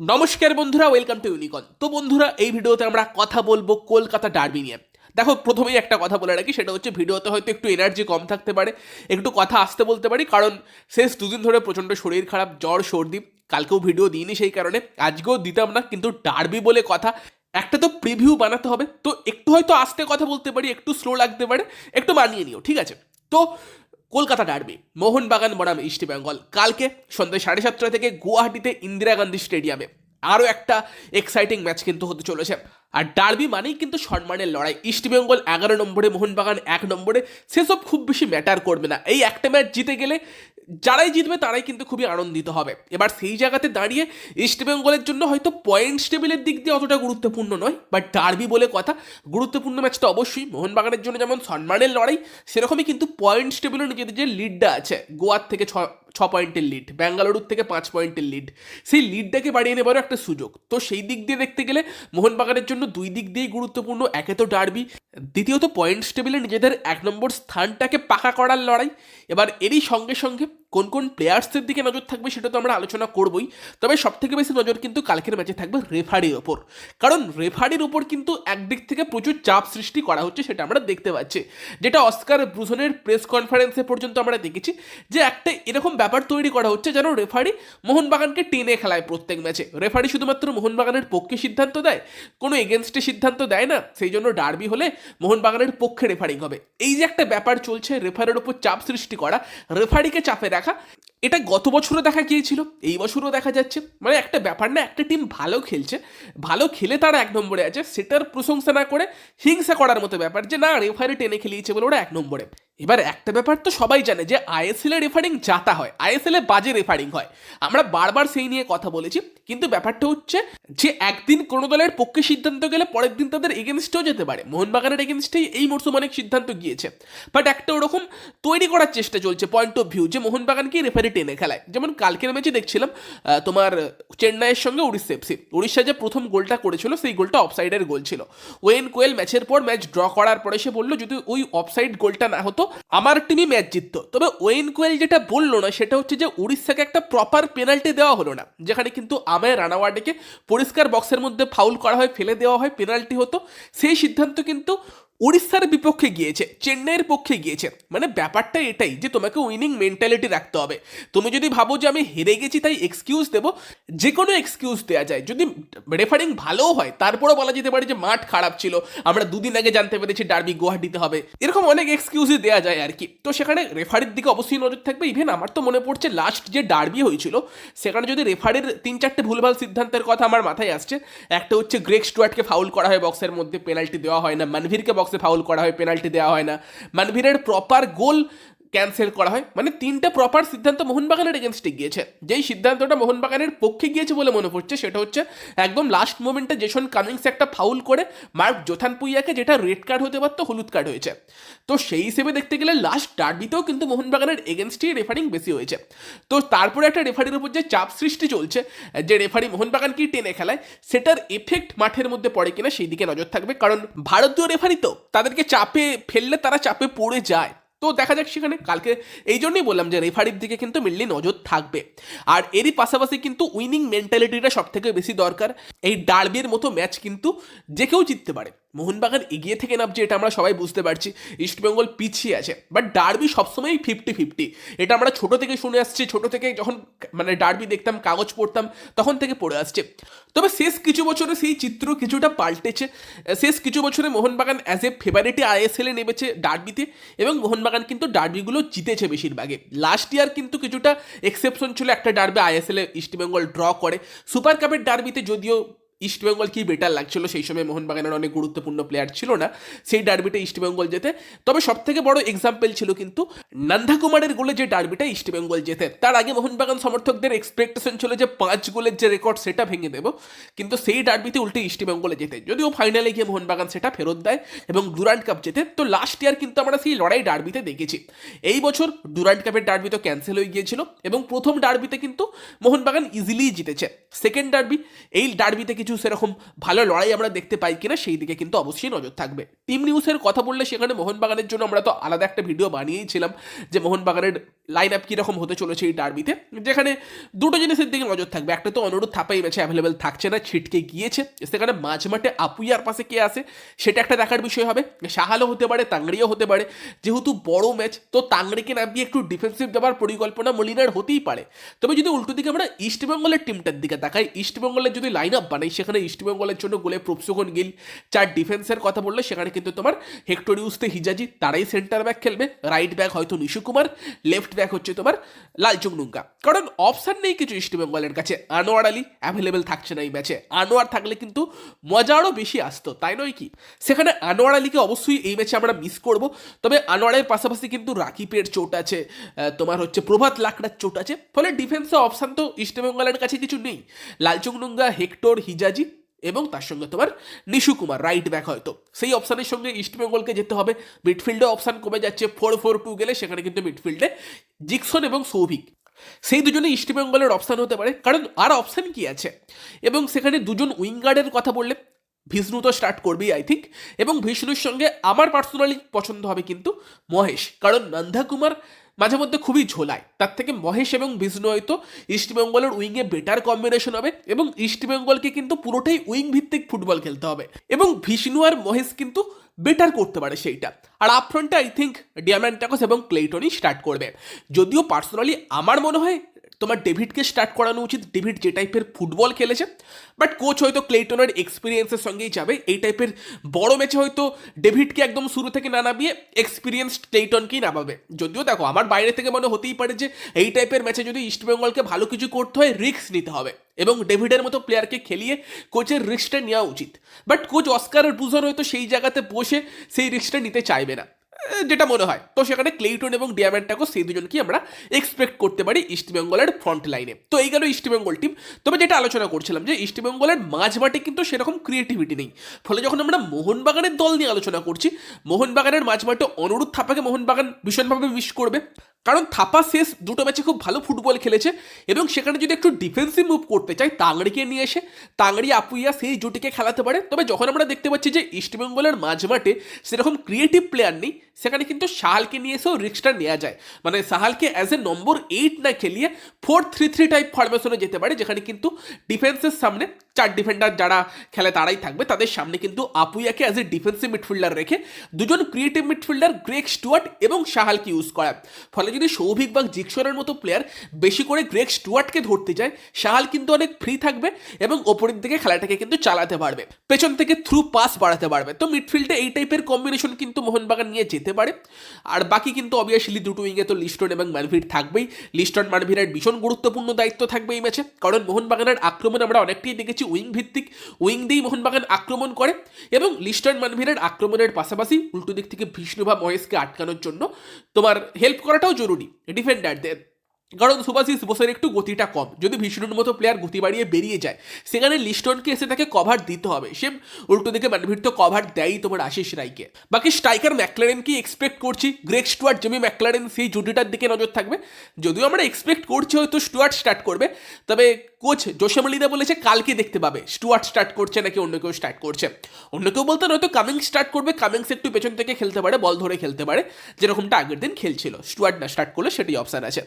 নমস্কার বন্ধুরা welcome to ইউনিকন তো বন্ধুরা, এই ভিডিওতে আমরা কথা বলব কলকাতা ডার্বি নিয়ে। দেখো, প্রথমেই একটা কথা বলে রাখি, সেটা হচ্ছে ভিডিওতে হয়তো একটু এনার্জি কম থাকতে পারে, একটু কথা আসতে বলতে পারি, কারণ শেষ দুদিন ধরে প্রচণ্ড শরীর খারাপ, জ্বর, সর্দি, কালকেও ভিডিও দিইনি সেই কারণে, আজকেও দিতাম না, কিন্তু ডার্বি বলে কথা, একটা তো প্রিভিউ বানাতে হবে, তো একটু হয়তো আস্তে কথা বলতে পারি, একটু স্লো লাগতে পারে, একটু মানিয়ে নিও, ঠিক আছে? তো কলকাতা ডার্বি, মোহনবাগান বনাম ইস্ট বেঙ্গল। কালকে সন্ধ্যা সাড়ে সাতটা থেকে গুয়াহাটিতে ইন্দিরা গান্ধী স্টেডিয়ামে। আরও একটা এক্সাইটিং ম্যাচ কিন্তু হতে চলেছে। আর ডার্বি মানেই কিন্তু সম্মানের লড়াই। ইস্ট বেঙ্গল এগারো নম্বরে, মোহনবাগান এক নম্বরে। সেসব খুব বেশি ম্যাটার করবে না। এই একটা ম্যাচ জিতে গেলে যারাই জিতবে তারাই কিন্তু খুবই আনন্দিত হবে। এবার সেই জায়গাতে দাঁড়িয়ে ইস্ট বেঙ্গলের জন্য হয়তো পয়েন্টস টেবিলের দিক দিয়ে অতটা গুরুত্বপূর্ণ নয় বাট ডার্বি বলে কথা। গুরুত্বপূর্ণ ম্যাচটা অবশ্যই মোহনবাগানের জন্য যেমন সম্মানের লড়াই, সেরকমই কিন্তু পয়েন্টস টেবিলের নিজেদের যে লিডটা আছে, গোয়ার থেকে ছ ছ পয়েন্টের লিড ব্যাঙ্গালুরুর থেকে পাঁচ পয়েন্টের লিড সেই লিডটাকে বাড়িয়ে নেবারও একটা সুযোগ। তো সেই দিক দিয়ে দেখতে গেলে মোহনবাগানের জন্য দুই দিক দিয়েই গুরুত্বপূর্ণ, একে তো ডার্বি দ্বিতীয়ত পয়েন্টস টেবিলে নিজেদের এক নম্বর স্থানটাকে পাকা করার লড়াই। এবার এরই সঙ্গে সঙ্গে কোন কোন প্লেয়ার্সদের দিকে নজর থাকবে সেটা তো আমরা আলোচনা করবই। তবে সব থেকে বেশি নজর কিন্তু কালকের ম্যাচে থাকবে রেফারির ওপর কারণ রেফারির ওপর কিন্তু একদিক থেকে প্রচুর চাপ সৃষ্টি করা হচ্ছে সেটা আমরা দেখতে পাচ্ছি। যেটা অস্কার ব্রুজনের প্রেস কনফারেন্সে পর্যন্ত আমরা দেখেছি যে একটা এরকম ব্যাপার তৈরি করা হচ্ছে যেন রেফারি মোহনবাগানকে টেনে খেলায় প্রত্যেক ম্যাচে রেফারি শুধুমাত্র মোহনবাগানের পক্ষে সিদ্ধান্ত দেয়, কোনো এগেনস্টে সিদ্ধান্ত দেয় না, সেই জন্য ডার্বি হলে মোহনবাগানের পক্ষে রেফারিং হবে। এই যে একটা ব্যাপার চলছে রেফারের ওপর চাপ সৃষ্টি করা রেফারিকে চাপে রাখা এটা গত বছরও দেখা গিয়েছিল, এই বছরও দেখা যাচ্ছে। মানে একটা ব্যাপার না, একটা টিম ভালো খেলছে, ভালো খেলে তারা এক নম্বরে আছে, সেটার প্রশংসা না করে হিংসা করার মতো ব্যাপার যে, না রেফারি টেনে খেলিয়েছে বলে ওরা এক নম্বরে। এবার একটা ব্যাপার তো সবাই জানে যে আইএসএল এ রেফারিং যাতা হয় আইএসএল এ বাজে রেফারিং হয়। আমরা বারবার সেই নিয়ে কথা বলেছি, কিন্তু ব্যাপারটা হচ্ছে যে, একদিন কোনো দলের পক্ষে সিদ্ধান্ত গেলে পরের দিন তাদের এগেনস্টেও যেতে পারে। মোহনবাগানের এগেনস্টেই এই মরশুম অনেক সিদ্ধান্ত গিয়েছে। বাট একটা ওরকম তৈরি করার চেষ্টা চলছে পয়েন্ট অফ ভিউ যে মোহনবাগানকে রেফারি টেনে খেলায়। যেমন কালকের ম্যাচে দেখছিলাম তোমার চেন্নাইয়ের সঙ্গে উড়িষ্যা এফসি উড়িষ্যা যে প্রথম গোলটা করেছিল, সেই গোলটা অফসাইডের গোল ছিল। ওয়েন কোয়েল ম্যাচের পর ম্যাচ ড্র করার পরে সে বলল, যদি ওই অফসাইড গোলটা না হতো, আমার টিমই ম্যাচ জিততো। তবে ওয়েন কোয়েল যেটা বলল না, সেটা হচ্ছে যে উড়িষ্যাকে একটা প্রপার পেনাল্টি দেওয়া হলো না। যেখানে কিন্তু আমায় রানাওয়ার্ডেকে পরিষ্কার বক্সের মধ্যে ফাউল করা হয়, ফেলে দেওয়া হয় পেনাল্টি হতো। সেই সিদ্ধান্ত কিন্তু উড়িষ্যার বিপক্ষে গিয়েছে, চেন্নাইয়ের পক্ষে গিয়েছে। মানে ব্যাপারটা এটাই যে তোমাকে উইনিং মেন্টালিটি রাখতে হবে। তুমি যদি ভাবো যে আমি হেরে গেছি তাই এক্সকিউজ দেবো, যে কোনো এক্সকিউজ দেওয়া যায়। যদি রেফারিং ভালোও হয়, তারপরেও বলা যেতে পারে যে মাঠ খারাপ ছিল, আমরা দুদিন আগে জানতে পেরেছি ডার্বি গুয়াহাটিতে হবে। এরকম অনেক এক্সকিউজই দেওয়া যায় আর কি। তো সেখানে রেফারির দিকে অবশ্যই নজর থাকবে। ইভেন আমার তো মনে পড়ছে লাস্ট যে ডার্বি হয়েছিল, সেখানে যদি রেফারির তিন চারটে ভুলভাল সিদ্ধান্তের কথা আমার মাথায় আসছে, একটা হচ্ছে গ্রেক স্টুয়ার্টকে ফাউল করা হয় বক্সের মধ্যে পেনাল্টি দেওয়া হয় না মানভীরকে বক্সে ফাউল করা হয় পেনাল্টি দেওয়া হয় না। মানভীরের প্রপার গোল ক্যান্সেল করা হয়। মানে তিনটা প্রপার সিদ্ধান্ত মোহনবাগানের এগেনস্টে গিয়েছে। যেই সিদ্ধান্তটা মোহনবাগানের পক্ষে গিয়েছে বলে মনে পড়ছে, সেটা হচ্ছে একদম লাস্ট মোমেন্টে জেসন কামিংস একটা ফাউল করে মার্ক জোথান পুইয়াকে যেটা রেড কার্ড হতে পারতো, হলুদ কার্ড হয়েছে। তো সেই হিসেবে দেখতে গেলে লাস্ট ডার্বিতেও কিন্তু মোহনবাগানের এগেনস্টেই রেফারিং বেশি হয়েছে। তো তারপরে একটা রেফারির উপর যে চাপ সৃষ্টি চলছে, যে রেফারি মোহনবাগানকেই টেনে খেলায়, সেটার এফেক্ট মাঠের মধ্যে পড়ে কিনা সেই দিকে নজর থাকবে। কারণ ভারতীয় রেফারি তো তাদেরকে চাপে ফেললে তারা চাপে পড়ে যায়। তো দেখা যাক সেখানে কালকে, এই জন্যই বললাম যে রেফারির দিকে কিন্তু মেনলি নজর থাকবে। আর এরই পাশাপাশি কিন্তু উইনিং মেন্টালিটিটা সব থেকে বেশি দরকার। এই ডার্বির মতো ম্যাচ কিন্তু যে কেউ জিততে পারে। মোহনবাগান এগিয়ে থেকে নামছে, এটা আমরা সবাই বুঝতে পারছি। ইস্টবেঙ্গল পিছিয়ে আছে বাট ডার্বি সবসময়ই ফিফটি ফিফটি এটা আমরা ছোট থেকে শুনে আসছি, ছোট থেকে যখন মানে ডার্বি দেখতাম, কাগজ পড়তাম, তখন থেকে পড়ে আসছে। তবে শেষ কিছু বছরে সেই চিত্র কিছুটা পাল্টেছে। শেষ কিছু বছরে মোহনবাগান অ্যাজ এ ফেভারিটি আইএসএলে নেমেছে ডার্বিতে এবং মোহনবাগান কিন্তু ডার্বিগুলো জিতেছে বেশিরভাগে। লাস্ট ইয়ার কিন্তু কিছুটা এক্সেপশন ছিল, একটা ডার্বি আইএসএলে ইস্টবেঙ্গল ড্র করে। সুপার কাপের ডার্বিতে যদিও ইস্টবেঙ্গল কি বেটার লাগছিল? সেই সময় মোহনবাগানের অনেক গুরুত্বপূর্ণ প্লেয়ার ছিল না। সেই ডার্বিটা ইস্টবেঙ্গল যেতে তবে সব থেকে বড় এক্সাম্পল ছিল কিন্তু নন্দা কুমারের গোলে যে ডার্বিটা ইস্টবেঙ্গল যেতে তার আগে মোহনবাগান সমর্থকদের এক্সপেকটেশন ছিল যে পাঁচ গোলের যে রেকর্ড সেটা ভেঙে দেবো। কিন্তু সেই ডার্বিতে উল্টে ইস্টবেঙ্গলে যেতে যদিও ফাইনালে গিয়ে মোহনবাগান সেটা ফেরত দেয় এবং ডুরান্ড কাপ যেতে তো লাস্ট ইয়ার কিন্তু আমরা সেই লড়াই ডার্বিতে দেখেছি। এই বছর ডুরান্ড কাপের ডার্বি তো ক্যান্সেল হয়ে গিয়েছিল এবং প্রথম ডার্বিতে কিন্তু মোহনবাগান ইজিলি জিতেছে। সেকেন্ড ডার্বি এই ডার্বিতে কিছু কিছু সেরকম ভালো লড়াই আমরা দেখতে পাই কিনা সেই দিকে কিন্তু অবশ্যই নজর থাকবে। টিম নিউজের কথা বললে সেখানে মোহনবাগানের জন্য আমরা তো আলাদা একটা ভিডিও বানিয়েছিলাম যে মোহনবাগানের লাইন আপ কীরকম হতে চলেছে এই ডার্বিতে যেখানে দুটো জিনিসের দিকে নজর থাকবে। একটা তো অনুরোধ, থাপাই ম্যাচে অ্যাভেলেবেল থাকছে না, ছিটকে গিয়েছে। সেখানে মাঝ মাঠে আপুইয়ার পাশে কে আছে, সেটা একটা দেখার বিষয় হবে। সাহালও হতে পারে, তাংড়িও হতে পারে। যেহেতু বড় ম্যাচ তো তাংড়িকে নামিয়ে একটু ডিফেন্সিভ দেওয়ার পরিকল্পনা মলিনার হতেই পারে। তবে যদি উল্টো দিকে আমরা ইস্টবেঙ্গলের টিমটার দিকে তাকাই ইস্টবেঙ্গলের যদি লাইন আপ বানাই সেখানে ইস্টবেঙ্গলের জন্য গোলে প্রপসুকন গিল। চার ডিফেন্সের কথা বললে, সেখানে কিন্তু তোমার হেক্টোরিউসতে হিজাজি তারাই সেন্টার ব্যাক খেলবে। রাইট ব্যাক হয়তো নিশু কুমার লেফট ব্যাক হচ্ছে তোমার লালচুং নুঙ্গা কারণ অপশান নেই কিছু ইস্টবেঙ্গলের কাছে। আনোয়ার আলী অ্যাভেলেবেল থাকছে না এই ম্যাচে আনোয়ার থাকলে কিন্তু মজা আরও বেশি আসতো, তাই নয় কি? সেখানে আনোয়ার আলীকে অবশ্যই এই ম্যাচে আমরা মিস করব। তবে আনোয়ারের পাশাপাশি কিন্তু রাকিবের চোট আছে তোমার হচ্ছে প্রভাত লাকড়ার চোট আছে। ফলে ডিফেন্সে অপশান তো ইস্টবেঙ্গলের কাছে কিছু নেই। লালচুং নুঙ্গা হেক্টর হিজাজি এবং তার সঙ্গে তোমার নিশু কুমার রাইট ব্যাক হয়তো। সেই অপশানের সঙ্গে ইস্টবেঙ্গলকে যেতে হবে। মিডফিল্ডে অপশান কমে যাচ্ছে ফোর ফোর টু গেলে সেখানে কিন্তু মিডফিল্ডে জিকসন এবং সৌভিক সেই দুজনে ইস্টবেঙ্গলের অপশান হতে পারে। কারণ আর অপশান কি আছে? এবং সেখানে দুজন উইঙ্গার্ডের কথা বললে ভিষ্ণু তো স্টার্ট করবেই আই থিঙ্ক এবং ভিষ্ণুর সঙ্গে আমার পার্সোনালি পছন্দ হবে কিন্তু মহেশ। কারণ নন্দা কুমার মাঝে মধ্যে খুবই ঝোলায়। তার থেকে মহেশ এবং বিষ্ণু হয়তো ইস্টবেঙ্গলের উইংয়ে বেটার কম্বিনেশন হবে এবং ইস্টবেঙ্গলকে কিন্তু পুরোটাই উইং ভিত্তিক ফুটবল খেলতে হবে এবং বিষ্ণু আর মহেশ কিন্তু বেটার করতে পারে সেইটা। আর আপ ফ্রন্টে আই থিঙ্ক ডিয়ামেন্টাকস এবং ক্লেটনই স্টার্ট করবে। যদিও পার্সোনালি আমার মনে হয় তোমার ডেভিডকে স্টার্ট করানো উচিত। ডেভিড যে টাইপের ফুটবল খেলেছে বাট কোচ হয়তো ক্লেটনের এক্সপিরিয়েন্সের সঙ্গেই যাবে। এই টাইপের বড় ম্যাচে হয়তো ডেভিডকে একদম শুরু থেকে না নামিয়ে এক্সপিরিয়েন্স ক্লেটনকেই নামাবে। যদিও দেখো, আমার বাইরে থেকে মনে হতেই পারে যে এই টাইপের ম্যাচে যদি ইস্টবেঙ্গলকে ভালো কিছু করতে হয় রিস্ক নিতে হবে এবং ডেভিডের মতো প্লেয়ারকে খেলিয়ে কোচের রিস্কটা নেওয়া উচিত। বাট কোচ অস্কার বুঝন হয়তো সেই জায়গাতে বসে সেই রিস্কটা নিতে চাইবে না। যেটা মনে হয়। তো সেখানে ক্লেইটন এবং ডিয়ামেন্টাকো সেই দুজনকে আমরা এক্সপেক্ট করতে পারি ইস্টবেঙ্গলের ফ্রন্ট লাইনে তো এই গেল ইস্টবেঙ্গল টিম তবে যেটা আলোচনা করছিলাম যে ইস্টবেঙ্গলের মাঝমাঠে কিন্তু সেরকম ক্রিয়েটিভিটি নেই। ফলে যখন আমরা মোহনবাগানের দল নিয়ে আলোচনা করছি, মোহনবাগানের মাঝমাঠে অনুরোধ থাপাকে মোহনবাগান ভীষণভাবে মিস করবে। কারণ থাপা শেষ দুটো ম্যাচে খুব ভালো ফুটবল খেলেছে এবং সেখানে যদি একটু ডিফেন্সিভ মুভ করতে চাই তাংড়িকে নিয়ে এসে তাংড়ি আপুইয়া সেই জুটিকে খেলাতে পারে। তবে যখন আমরা দেখতে পাচ্ছি যে ইস্টবেঙ্গলের মাঝমাঠে সেরকম ক্রিয়েটিভ প্লেয়ার নেই সেখানে কিন্তু সাহালকে নিয়ে এসেও রিক্সটা নেওয়া যায়। মানে সাহালকে অ্যাজ এ নম্বর এইট না খেলিয়ে ফোর থ্রি থ্রি টাইপ ফরমেশনে যেতে পারে, যেখানে কিন্তু ডিফেন্সের সামনে চার ডিফেন্ডার যারা খেলে তারাই থাকবে। তাদের সামনে কিন্তু আপুইয়াকে অ্যাজ এ ডিফেন্সিভ মিডফিল্ডার রেখে দুজন ক্রিয়েটিভ মিডফিল্ডার গ্রেক স্টুয়ার্ট এবং সাহালকে ইউজ করা। ফলে যদি সৌভিক বা জিক্সরের মতো প্লেয়ার বেশি করে গ্রেক স্টুয়ার্টকে ধরতে যায় সাহাল কিন্তু অনেক ফ্রি থাকবে এবং ওপরের দিকে খেলাটাকে কিন্তু চালাতে পারবে। পেছন থেকে থ্রু পাস বাড়াতে পারবে। তো মিডফিল্ডে এই টাইপের কম্বিনেশন কিন্তু মোহনবাগান নিয়ে যেতে পারে। আর বাকি কিন্তু অবভিয়াসলি দুটো উইংয়ে তো লিস্টন এবং মানভির থাকবেই। লিস্টন মানভিরের ভীষণ গুরুত্বপূর্ণ দায়িত্ব থাকবে এই ম্যাচে কারণ মোহনবাগানের আক্রমণ আমরা অনেকটাই দেখেছি উইং ভিত্তিক উইং দিয়েই মোহনবাগান আক্রমণ করে এবং লিস্টার্ন মানভিরের আক্রমণের পাশাপাশি উল্টো দিক থেকে বিষ্ণু বা মহেশকে আটকানোর জন্য তোমার হেল্প করাটাও জরুরি ডিফেন্ডারদের কারণ সুভাশিস বোসের একটু গতিটা কম। যদি ভীষণের মতো প্লেয়ার গতি বাড়িয়ে বেরিয়ে যায়, সেখানে লিস্টনকে এসে তাকে কভার দিতে হবে। সে উল্টো দিকে মানভীর তো কভার দেয়ই তোমার আশিস রাইকে বাকি স্ট্রাইকার ম্যাকলারেনকে এক্সপেক্ট করছি? গ্রেক স্টুয়ার্ট জেমি ম্যাকলারেন সেই জুটিটার দিকে নজর থাকবে। যদিও আমরা এক্সপেক্ট করছি হয়তো স্টুয়ার্ট স্টার্ট করবে, তবে কোচ জোসেমালিদা বলেছে কালকে দেখতে পাবে। স্টুয়ার্ট স্টার্ট করছে নাকি অন্য কেউ স্টার্ট করছে? অন্য কেউ বলতে নয়তো কামিংস স্টার্ট করবে। কামিংস একটু পেছন থেকে খেলতে পারে বল ধরে খেলতে পারে। যেরকমটা আগের দিন খেলছিল। স্টুয়ার্ট না স্টার্ট করলে সেটাই অপশান আছে।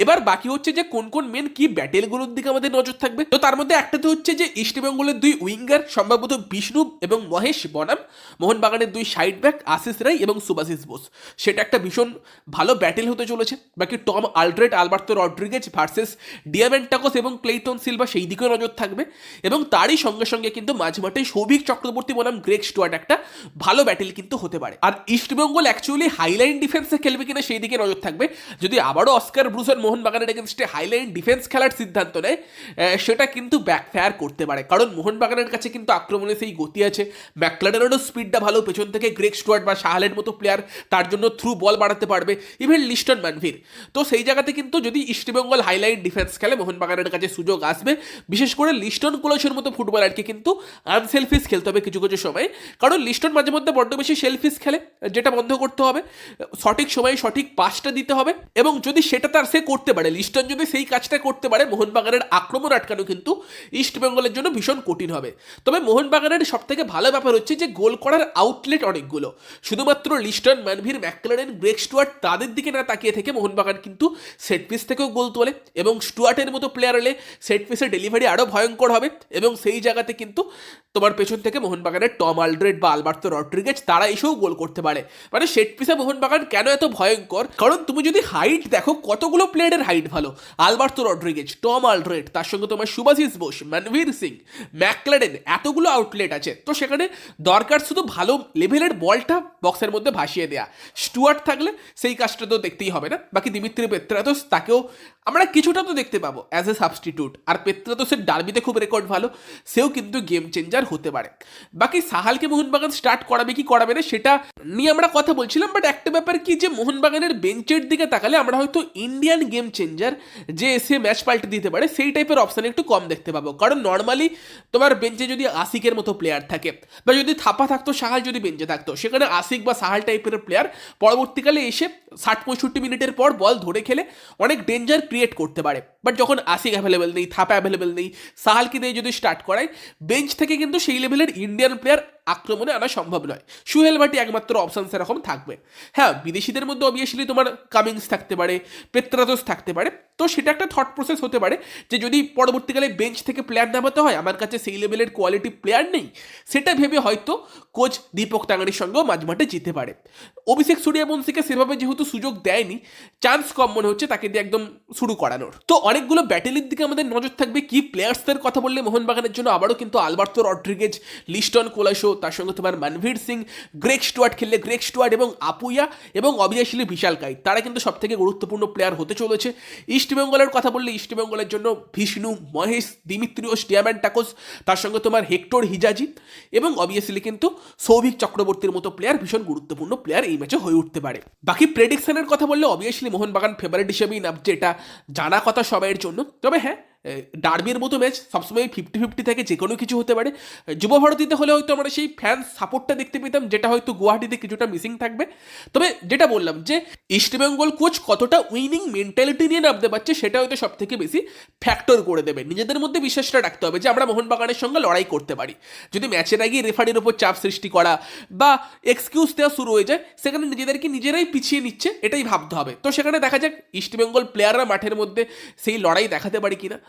এবার বাকি হচ্ছে যে কোন কোন মেন কি ব্যাটেলগুলোর দিকে আমাদের নজর থাকবে? তো তার মধ্যে একটা তো হচ্ছে যে ইস্টবেঙ্গলের দুই উইঙ্গার সম্ভবত বিষ্ণু এবং মহেশ বনাম মোহনবাগানের দুই সাইড ব্যাক আশিস রাই এবং সুভাশিস বোস সেটা একটা ভীষণ ভালো ব্যাটেল হতে চলেছে। বাকি Tom Aldred Alberto Rodriguez versus Diamantakos এবং ক্লেইটন সিলভা সেই দিকেও নজর থাকবে। এবং তারই সঙ্গে সঙ্গে কিন্তু মাঝমাঠে সৌভিক চক্রবর্তী বনাম গ্রেক স্টুয়ার্ট একটা ভালো ব্যাটেল কিন্তু হতে পারে। আর ইস্টবেঙ্গল অ্যাকচুয়ালি হাইলাইন ডিফেন্সে খেলবে কিনা সেই দিকে নজর থাকবে। যদি আবারও অস্কার ব্রুসন মোহনবাগানের এগেনস্টে হাইলাইন ডিফেন্স খেলার সিদ্ধান্ত নেয়। সেটা কিন্তু ব্যাকফায়ার করতে পারে। কারণ মোহনবাগানের কাছে কিন্তু আক্রমণে সেই গতি আছে। ম্যাকলারেরও স্পিডটা ভালো। পেছন থেকে গ্রেক স্টুয়ার্ট বা সাহালের মতো প্লেয়ার তার জন্য থ্রু বল বাড়াতে পারবে। ইভেন লিস্টন ম্যানভির। তো সেই জায়গাতে কিন্তু যদি ইস্টবেঙ্গল হাইলাইট ডিফেন্স খেলে, মোহনবাগানের কাছে সুযোগ আসবে। বিশেষ করে লিস্টন কুলসের মতো ফুটবলারকে কিন্তু আনসেলফিস খেলতে হবে কিছু কিছু সময়। কারণ লিস্টন মাঝে মধ্যে বড্ড বেশি সেলফিস খেলে, যেটা বন্ধ করতে হবে। সঠিক সময়ে সঠিক পাসটা দিতে হবে। এবং যদি সেটা তার সে করতে পারে। লিস্টন যদি সেই কাজটা করতে পারে, মোহনবাগানের আক্রমণ আটকানো কিন্তু ইস্টবেঙ্গলের জন্য ভীষণ কঠিন হবে। তবে মোহনবাগানের সব থেকে ভালো ব্যাপার হচ্ছে যে, গোল করার আউটলেট অনেকগুলো। শুধুমাত্র Liston Manvir McLaren Greg Stewart তাদের দিকে না তাকিয়ে থেকে মোহনবাগান কিন্তু সেট পিস থেকেও গোল তোলে এবং স্টুয়ার্টের মতো প্লেয়ার হলে সেট পিসের ডেলিভারি আরও ভয়ঙ্কর হবে এবং সেই জায়গাতে কিন্তু তোমার পেছন থেকে মোহনবাগানের টম আলড্রেড বা আলবার্তো রড্রিগেজ, তারা এসেও গোল করতে পারে। মানে সেট পিসে মোহনবাগান কেন এত ভয়ঙ্কর? কারণ তুমি যদি হাইট দেখো, কতগুলো প্লেয়ারের হাইট ভালো? আলবার্তো রড্রিগেজ, টম আলড্রেড, তার সঙ্গে তোমার সুভাশিস বোস মনভীর সিং, ম্যাকলারেন, এতগুলো আউটলেট আছে। তো সেখানে দরকার শুধু ভালো লেভেলের বলটা বক্সের মধ্যে ভাসিয়ে দেয়া। স্টুয়ার্ট থাকলে সেই কাজটা তো দেখতেই হবে না। বাকি দিমিত্রি পেত্রাতোস, তাকেও আমরা কিছুটা তো দেখতে পাবো অ্যাজ এ সাবস্টিটিউট আর পেত্রাতোসের ডার্বিতে খুব রেকর্ড ভালো। সেও কিন্তু গেম চেঞ্জার হতে পারে। বাকি সাহালকে মোহনবাগান স্টার্ট করাবে কি করাবে না, সেটা নিয়ে আমরা কথা বলছিলাম বাট একটা ব্যাপার কি যে মোহনবাগানের বেঞ্চের দিকে তাকালে আমরা হয়তো ইন্ডিয়ান গেম চেঞ্জার যে এসে ম্যাচ পাল্টে দিতে পারে, সেই টাইপের অপশান একটু কম দেখতে পাবো। কারণ নর্মালি তোমার বেঞ্চে যদি আশিকের মতো প্লেয়ার থাকে, বা যদি থাপা থাকতো, সাহাল যদি বেঞ্চে থাকতো, সেখানে আশিক বা সাহাল টাইপের প্লেয়ার পরবর্তীকালে এসে ষাট, পঁয়ষট্টি মিনিটের পর বল ধরে খেলে অনেক ডেঞ্জার ক্রিয়েট করতে পারে। বাট যখন আশিক অ্যাভেলেবেল নেই, থাপা অ্যাভেলেবেল নেই, সাহালকে দিয়ে যদি স্টার্ট করায় বেঞ্চ থেকে কিন্তু সেই লেভেলের ইন্ডিয়ান প্লেয়ার আক্রমণে আনা সম্ভব নয়। সুহেল ভাটি একমাত্র অপশন সেরকম থাকবে। হ্যাঁ বিদেশিদের মধ্যে অবভিয়াসলি তোমার কামিংস থাকতে পারে পেত্রাতোস থাকতে পারে। তো সেটা একটা থট প্রসেস হতে পারে যে যদি পরবর্তীকালে বেঞ্চ থেকে প্লেয়ার নামাতে হয়, আমার কাছে সেই লেভেলের কোয়ালিটি প্লেয়ার নেই, সেটা ভেবে হয়তো কোচ দীপক টাঙ্গারির সঙ্গেও মাঝমাঠে যেতে পারে। অভিষেক সূর্যবংশীকে সেভাবে যেহেতু সুযোগ দেয়নি চান্স কম মনে হচ্ছে তাকে দিয়ে একদম শুরু করানোর। তো অনেকগুলো ব্যাটেলের দিকে আমাদের নজর থাকবে, কি প্লেয়ার্সদের কথা বললে মোহনবাগানের জন্য আবারও কিন্তু আলবার্তো রড্রিগেজ, লিস্টন কোলাশো তার সঙ্গে তোমার মানভীর সিং গ্রেক স্টুয়ার্ট খেললে গ্রেক স্টুয়ার্ট এবং আপুইয়া এবং অবভিয়াসলি বিশাল কাই। তারা কিন্তু সব থেকে গুরুত্বপূর্ণ প্লেয়ার হতে চলেছে। ইস্টবেঙ্গলের কথা বললে ইস্টবেঙ্গলের জন্য Vishnu Mahesh Dimitrios Diamantakos তার সঙ্গে তোমার হেক্টর হিজাজি এবং অবভিয়াসলি কিন্তু সৌভিক চক্রবর্তীর মতো প্লেয়ার ভীষণ গুরুত্বপূর্ণ প্লেয়ার এই ম্যাচে হয়ে উঠতে পারে। বাকি প্রেডিকশনের কথা বললে অবভিয়াসলি মোহনবাগান ফেভারিট হিসেবেই নামছে এটা জানা কথা সবাইয়ের জন্য। তবে হ্যাঁ ডার্বির মতো ম্যাচ সবসময় ফিফটি ফিফটি থেকে যে কোনো কিছু হতে পারে। যুব ভারতীতে হলে হয়তো আমরা সেই ফ্যান সাপোর্টটা দেখতে পেতাম, যেটা হয়তো গুয়াহাটিতে কিছুটা মিসিং থাকবে। তবে যেটা বললাম যে ইস্টবেঙ্গল কোচ কতটা উইনিং মেন্টালিটি নিয়ে নামতে পারছে, সেটা হয়তো সব থেকে বেশি ফ্যাক্টর করে দেবে। নিজেদের মধ্যে বিশ্বাসটা রাখতে হবে যে, আমরা মোহনবাগানের সঙ্গে লড়াই করতে পারি। যদি ম্যাচের আগে রেফারির ওপর চাপ সৃষ্টি করা বা এক্সকিউজ দেওয়া শুরু হয়ে যায়, সেখানে নিজেদেরকে নিজেরাই পিছিয়ে নিচ্ছে, এটাই ভাবতে হবে। তো সেখানে দেখা যাক ইস্টবেঙ্গল প্লেয়াররা মাঠের মধ্যে সেই লড়াই দেখাতে পারে কিনা।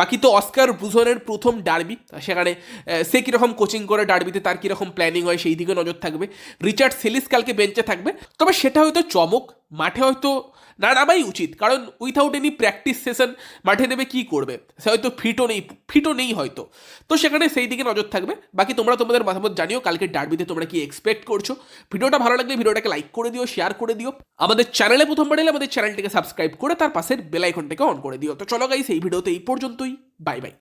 বাকি তো অস্কার বুঝনের প্রথম ডার্বি সেখানে সে কীরকম কোচিং করে ডার্বিতে, তার কীরকম প্ল্যানিং হয় সেই দিকে নজর থাকবে। রিচার্ড সেলিস কালকে বেঞ্চে থাকবে। তবে সেটা হয়তো চমক, মাঠে হয়তো না নামাই উচিত, কারণ উইথাউট এনি প্র্যাকটিস সেশন মাঠে নেবে কি করবে? সে হয়তো ফিটও নেই ফিটও নেই হয়তো। তো সেখানে সেই দিকে নজর থাকবে। বাকি তোমরা তোমাদের মতামত জানিও, কালকে ডার্বিতে তোমরা কি এক্সপেক্ট করছ? ভিডিওটা ভালো লাগলে ভিডিওটাকে লাইক করে দিও শেয়ার করে দিও। আমাদের চ্যানেলে প্রথমবার এলে আমাদের চ্যানেলটিকে সাবস্ক্রাইব করে তার পাশের বেল আইকনটাকে অন করে দিও। তো চলো গাইস এই ভিডিওতে এই bye bye.